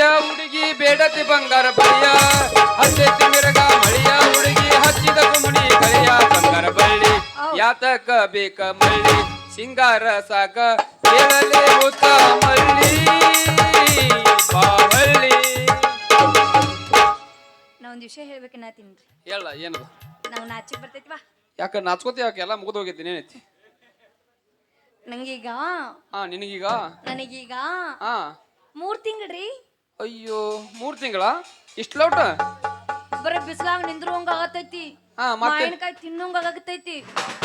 ಹುಲಿಯ ಹುಡುಗಿ ಬೇಡತಿ ಬಂಗಾರ ಬಳಿಯ ಹಚ್ಚೈತಿ ಮಿರಗ ಮಳಿಯ ಹುಡುಗಿ ಹಚ್ಚಿದ ಗುಮಣಿ ಕಳಿಯ ಬಂಗಾರ ಬಳ್ಳಿ. ಯಾತಕ ಬೇಕ ಮಳ್ಳಿ ಸಿಂಗಾರ ಸಾಕ ಕೇಳಲಿ ಹುತ್ತ ಮಳ್ಳಿ ಬಾವಳ್ಳಿ ನಾ ಒಂದು ವಿಷಯ ಹೇಳ್ಬೇಕನ್ನತ್ತೀನಿ ಹೇಳ ಏನದು? ನಾವು ನಾಚಿಗೆ ಬರ್ತೈತಿ ಬಾ. ಯಾಕ ನಾಚ್ಕೋತಿ ಯಾಕೆ? ಎಲ್ಲ ಮುಗಿದು ಹೋಗೈತಿ ಏನೈತಿ ನಂಗೀಗ ಹಾ ನಿನಗೀಗ? ನನಗೀಗ ಹಾ. ಮೂರ್ ತಿಂಗ್ಳ್ರಿ ಅಯ್ಯೋ ಮೂರ್ ತಿಂಗಳ? ಇಷ್ಟ ಲೌಟ? ಬರೀ ಬಿಸಿಲಾಗ ನಿಂದ್ರುವಂಗ ಆಗತೈತಿ ಹಾ ಮತ್ತೆ? ಮಾವಿನಕಾಯಿ ತಿನ್ನೋಂಗ ಆಗತೈತಿ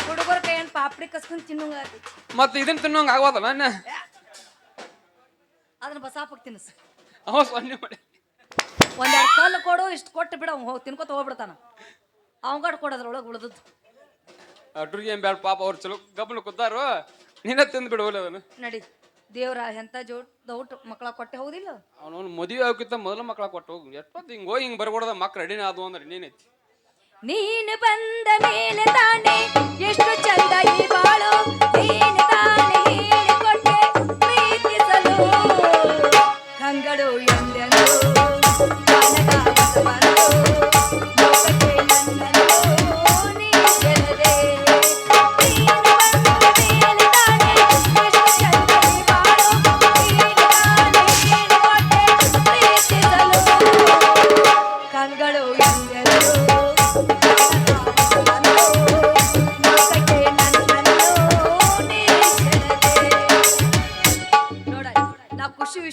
ಹುಡುಗರ ಕೈ ಏನ್ ಪಾಪಡಿ ಕಸ್ಕೊಂಡ್ ತಿನ್ನೋಂಗ ಆಗತೈತಿ ಮತ್ತೆ ಇದನ್ನ ತಿನ್ನೋಂಗ ಆಗ್ಬೋದಲ್ಲ ನನ್ನ ಅದನ್ನ ಬಸಾಪಕ್ ತಿನ್ಸ. ಅವ ಸೊನ್ನೆ ಮಾಡಿ ಒಂದೆರಡು ಕಲ್ಲು ಕೊಡು ಇಷ್ಟು ಕೊಟ್ಟು ಬಿಡ ಅವ್ನು ಹೋಗಿ ತಿನ್ಕೋತ ಹೋಗ್ಬಿಡ್ತಾನ. ಅವಂಗಾಡ್ ಕೊಡೋದ್ರೊಳಗೆ ಉಳಿದದ್ದು. ಅಡ್ರಿಗೆ ಏನ್ ಬ್ಯಾಡ ಪಾಪ ಅವ್ರು ಚಲೋ ಗಬ್ಬಲು ಕುದ್ದಾರು. ನಿನ್ನ ತಿಂದು ಬಿಡೋಲ್ಲ ಅದನ್ನು. ನಡಿ. ದೇವ್ರ ಎಂತ ಜೋ ದೌಟ್ ಮಕ್ಕಳ ಕೊಟ್ಟೆ ಹೌದಿಲ್ಲ? ಅವನವನು ಮದುವೆ ಆಗೋಕ್ಕಿಂತ ಮೊದಲ ಮಕ್ಕಳ ಕೊಟ್ಟು ಹೋಗು. ಎಷ್ಟೊತ್ತು ಹಿಂಗೆ ಹೋಗಿ ಹಿಂಗೆ ಬರ್ಬಾರ್ದ ಮಕ್ಳು ರೆಡಿನ ಆದವು ಅಂದ್ರೆ ಇನ್ನೇನೈತಿ ನೀನು ಬಂದ ಮೇಲೆ ತಾನೆ ಎಷ್ಟು ಚಂದ ಈ ಬಾಳು. ನೀನು ತಾನೆ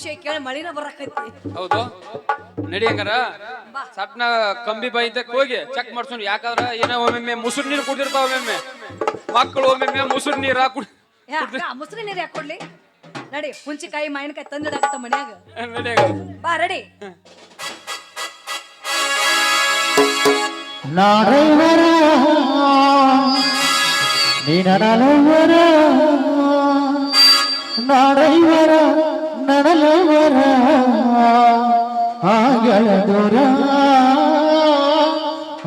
ವಿಷಯ ಕೇಳಿ ಮಳಿನ ಬರಕೈತಿ. ಹೌದು? ನಡಿ ಹಂಗಾರ. ಸಟ್ನ ಕಂಬಿ ಬೈದಕ್ಕೆ ಹೋಗಿ ಚೆಕ್ ಮಾಡ್ಸೋಣ. ಯಾಕಂದ್ರ ಏನೋ ಒಮ್ಮೆ ಮುಸುರು ನೀರು ಕುಡಿದಿರ್ತಾವ ಒಮ್ಮೊಮ್ಮೆ. ಮಕ್ಕಳು ಒಮ್ಮೆ ಮುಸುರು ನೀರು ಕುಡಿ ಮುಸುರು ನೀರು ಯಾಕೆ ಕೊಡ್ಲಿ? ನಡಿ ಹುಂಚಿಕಾಯಿ ಮಾವಿನಕಾಯಿ ತಂದಿಡಾಕತ್ತ ಮನ್ಯಾಗ. ಬಾ ರೆಡಿ. ನಾಡೈವರ ನೀನ ನಾರಾಯಣರ ನನಲವರ दूरा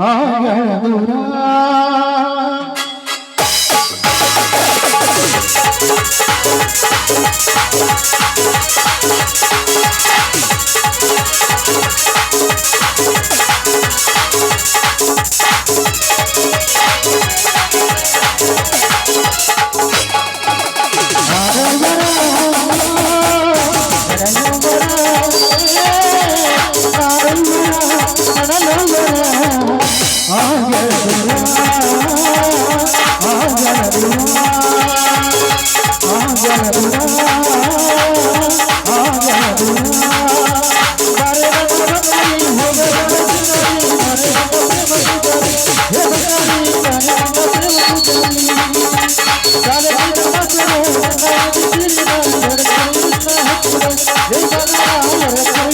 आँगन दूरा। Thank Yeah, that's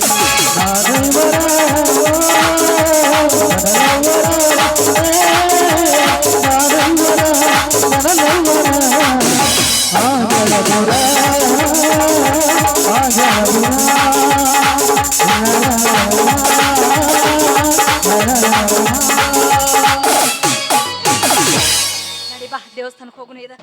ದೇವಸ್ಥಾನಕ್ಕೆ ಹೋಗುನ ಇದ